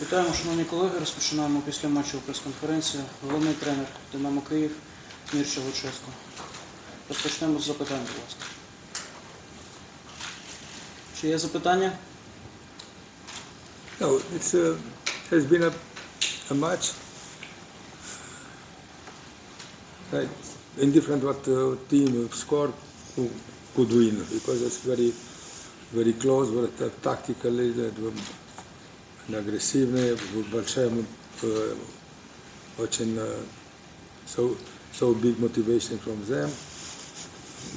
Вітаємо, шановні колеги. Розпочинаємо після матчу прес-конференцію. Головний тренер Динамо Київ Мірча Луческо. Розпочнемо з запитань, будь ласка. Чи є запитання? No, it's uh, has been a, a match like, indifferent what uh, team scored who could win because it's very very close, very ta- tactically that were агрессивные, большая uh, очень uh, so so big motivation from them.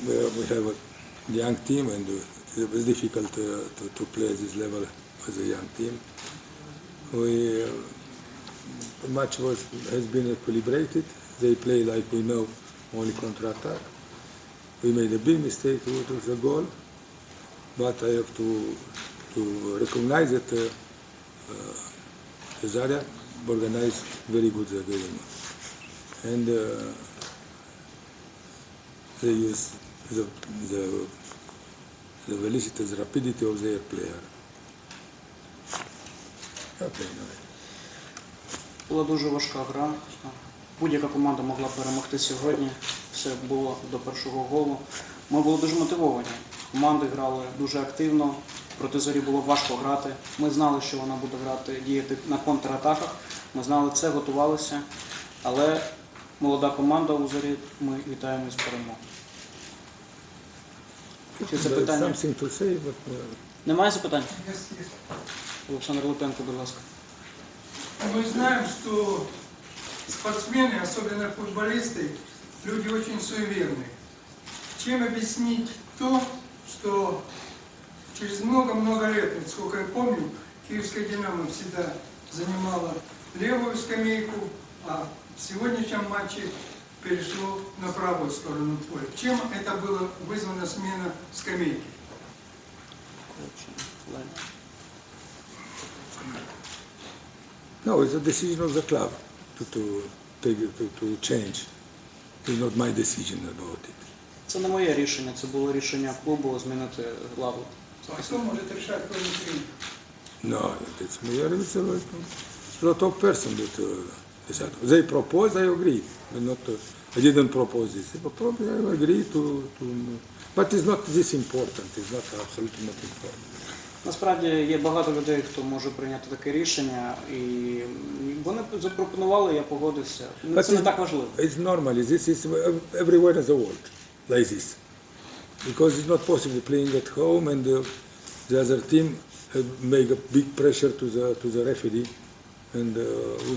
We, we have a young team and uh, it was difficult uh, to, to play at this level as a young team. We, uh, the match was, has been equilibrated. They play like we know, only counter-attack. We made a big mistake to, to the goal, but I have to, to recognize that uh, uh, Zaria organized very good the. And uh, they use the, the, the velocity, the rapidity of their player. Okay. Була дуже важка гра. Будь-яка команда могла перемогти сьогодні. Все було до першого голу. Ми були дуже мотивовані. Команди грали дуже активно. Проти зорі було важко грати. Ми знали, що вона буде грати, діяти на контратаках. Ми знали це, готувалися. Але молода команда у зорі. Ми вітаємо з перемогою. Чи There's запитання? something to say, but uh, Немає запитань? Yes, yes. Олександр Липенко, будь ласка. Мы знаем, что спортсмены, особенно футболисты, люди очень суеверные. Чем объяснить то, что через много-много лет, вот сколько я помню, Киевская «Динамо» всегда занимала левую скамейку, а в сегодняшнем матче перешло на правую сторону поля. Чем это было вызвана смена скамейки? no, it's a decision of the club to, to take it, to, to change. It's not my decision about it. Це не моє рішення, це було рішення клубу змінити лаву. А кто может решать, кроме? No, it's me. It's a lot, it's a person that uh, decide. They propose, I agree. But not, uh, I didn't propose this. They propose, I agree to, to. But it's not this important. It's not absolutely not important. Насправді є багато людей, хто може прийняти таке рішення, і вони запропонували, я погодився. Ну, Це не так важливо. It's normally this is everywhere in the world like this, because it's not possible playing at home and uh, the other team uh, make a big pressure to the to the referee, and uh,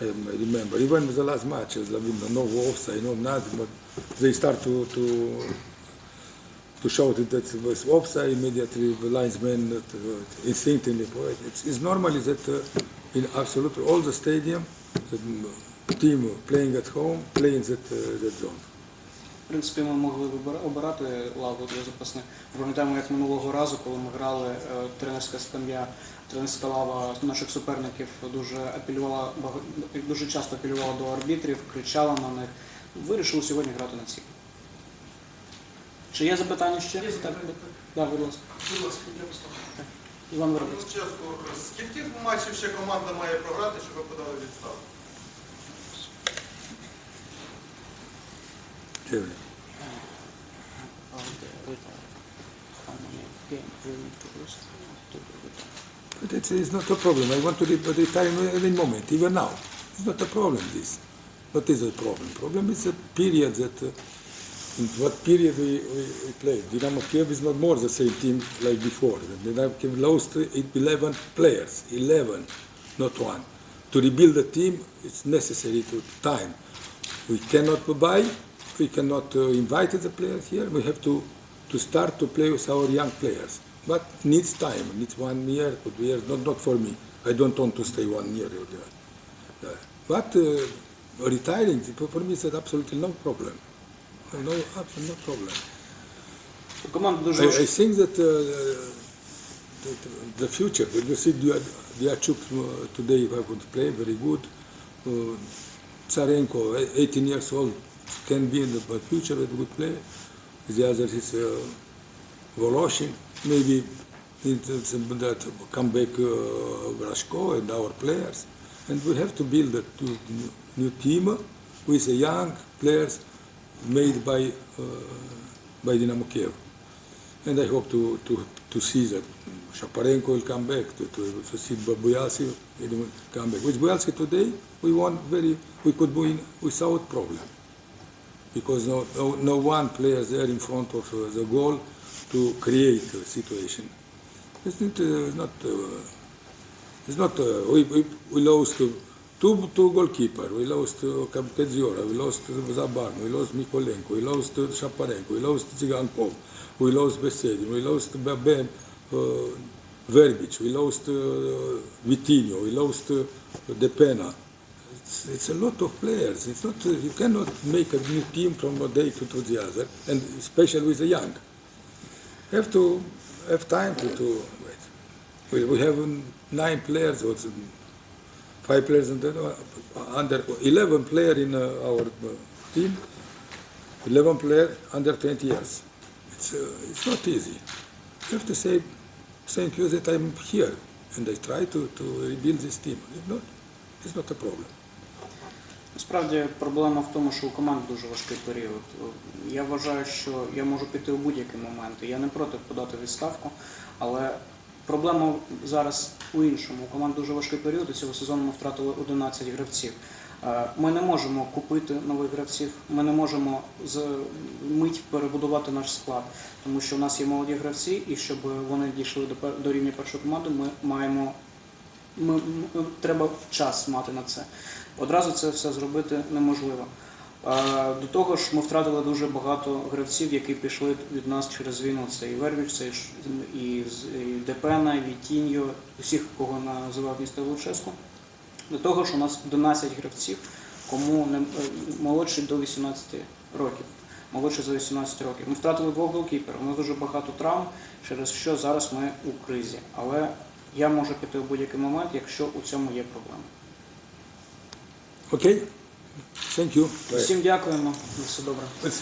I remember even the last match, as I mean, no offside, no nothing, but they start to to to show that it was offside immediately. The linesman that, uh, instinctively, it's, it's normally that uh, in absolutely all the stadium, the mm, team playing at home playing that uh, that zone. В принципі, ми могли обирати лаву для запасних. Пам'ятаємо, як минулого разу, коли ми грали, е, тренерська скам'я, тренерська лава наших суперників дуже апелювала дуже часто апелювала до арбітрів, кричала на них. Вирішили сьогодні грати на цій. Чи є запитання ще? Є Так, запитання. да, будь ласка. Будь ласка. Іван Воробець. Скільки матчів ще команда має програти, щоб ви подали відставку? But it's, it's not a problem. I want to re- retire any moment, even now. It's not a problem, this. What is a problem? Problem is the period that, uh, in what period we, we, we played. Dynamo Kiev is not more the same team like before. The Dynamo Kiev lost uh, 11 players, 11, not one. To rebuild the team, it's necessary to time. We cannot buy, we cannot uh, invite the players here. We have to, to start to play with our young players. But needs time, needs one year two years, not, not for me. I don't want to stay one year. Uh, but uh, retiring, for me, is absolutely no problem. No, absolutely no problem. I, I think that uh, the, the, future, you see, they are today, if I would play, very good. Uh, Tsarenko, 18 years old, can be in the future a good player. The other is uh, Voloshin, maybe that comeback uh, of Rashko and our players. And we have to build a new, new team with young players made by, uh, by Dynamo Kiev. And I hope to, to, to see that Shaparenko will come back, to, to, to see Buyasi will come back. With Buyasi today, we won very, we could win without problem. Because no, no, no one player there in front of uh, the goal to create a situation. It's not, uh, not uh, it's not, uh, we, we, we lost uh, two, two goalkeeper, we lost uh, Kapkedziora, we lost uh, Zabarno, we lost Mikolenko, we lost uh, Shaparenko, we lost Tsigankov, we lost Besedin, we lost Babem, uh, Verbic, we lost uh, Vitinho, we lost uh, Depena. It's, it's a lot of players. It's not, you cannot make a new team from one day to, to the other, and especially with the young. have to have time to, to wait. We, we have nine players, or five players under, under 11 player in uh, our uh, team, 11 player under 20 years. It's, uh, it's not easy. You have to say thank you that I'm here and I try to, to rebuild this team. If not, it's not a problem. Насправді проблема в тому, що у команд дуже важкий період. Я вважаю, що я можу піти у будь-який момент. Я не проти подати відставку, але проблема зараз у іншому. У команд дуже важкий період. і Цього сезону ми втратили 11 гравців. Е, Ми не можемо купити нових гравців, ми не можемо з мить перебудувати наш склад, тому що у нас є молоді гравці, і щоб вони дійшли до до рівня першої команди, ми маємо ми, треба час мати на це. Одразу це все зробити неможливо. До того ж, ми втратили дуже багато гравців, які пішли від нас через війну. Це і Вервіч, це і Депена, і Вітіньо, усіх, кого називав місто Луческу. До того ж, у нас 11 гравців, кому не молодші до 18 років. Молодші за 18 років. Ми втратили двох голкіперів. У нас дуже багато травм, через що зараз ми у кризі. Але я можу піти у будь-який момент, якщо у цьому є проблема. Okay? Thank you. Всім дякуємо. На все добре. Let's see.